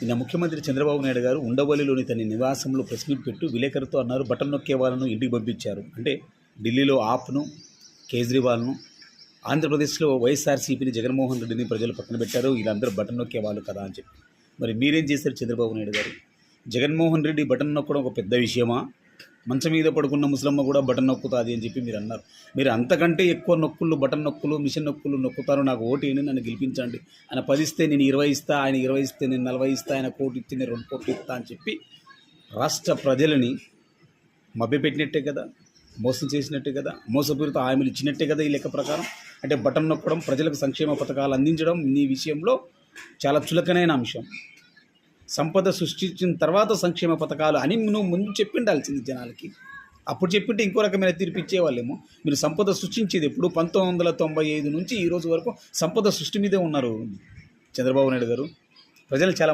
నిన్న ముఖ్యమంత్రి చంద్రబాబు నాయుడు గారు ఉండవల్లిలోని తన నివాసంలో ప్రెస్ మీట్ పెట్టు విలేకరుతో అన్నారు బటన్ నొక్కే వాళ్ళను ఇంటికి పంపించారు. అంటే ఢిల్లీలో ఆప్ను కేజ్రీవాల్ను ఆంధ్రప్రదేశ్లో వైఎస్ఆర్సీపీని జగన్మోహన్ రెడ్డిని ప్రజలు పక్కన పెట్టారు వీళ్ళందరూ బటన్ నొక్కే వాళ్ళు కదా అని చెప్పి. మరి మీరేం చేశారు చంద్రబాబు నాయుడు గారు? జగన్మోహన్ రెడ్డి బటన్ నొక్కడం ఒక పెద్ద విషయమా? మంచం మీద పడుకున్న ముసలమ్మ కూడా బటన్ నొక్కుతుంది అని చెప్పి మీరు అన్నారు మీరు అంతకంటే ఎక్కువ నొక్కులు బటన్ నొక్కులు మిషన్ నొక్కులు నొక్కుతారు నాకు ఓటు నన్ను గెలిపించండి. ఆయన పది ఇస్తే నేను ఇరవై ఇస్తా ఆయన ఇరవై ఇస్తే నేను నలభై ఇస్తా ఆయన కోటి ఇస్తే నేను రెండు కోట్లు ఇస్తా అని చెప్పి రాష్ట్ర ప్రజలని మభ్యపెట్టినట్టే కదా మోసం చేసినట్టే కదా మోసపూరిత హామీలు ఇచ్చినట్టే కదా ఈ లెక్క ప్రకారం? అంటే బటన్ నొక్కడం ప్రజలకు సంక్షేమ పథకాలు అందించడం నీ విషయంలో చాలా చులకనైన అంశం. సంపద సృష్టించిన తర్వాత సంక్షేమ పథకాలు అని నువ్వు ముందు చెప్పిండాల్సింది జనాలకి. అప్పుడు చెప్పింటే ఇంకో రకమైన తీర్పు ఇచ్చేవాళ్ళేమో. మీరు సంపద సృష్టించేది ఎప్పుడు పంతొమ్మిది వందల తొంభై ఐదు నుంచి ఈ రోజు వరకు సంపద సృష్టి మీదే ఉన్నారు చంద్రబాబు నాయుడు గారు. ప్రజలు చాలా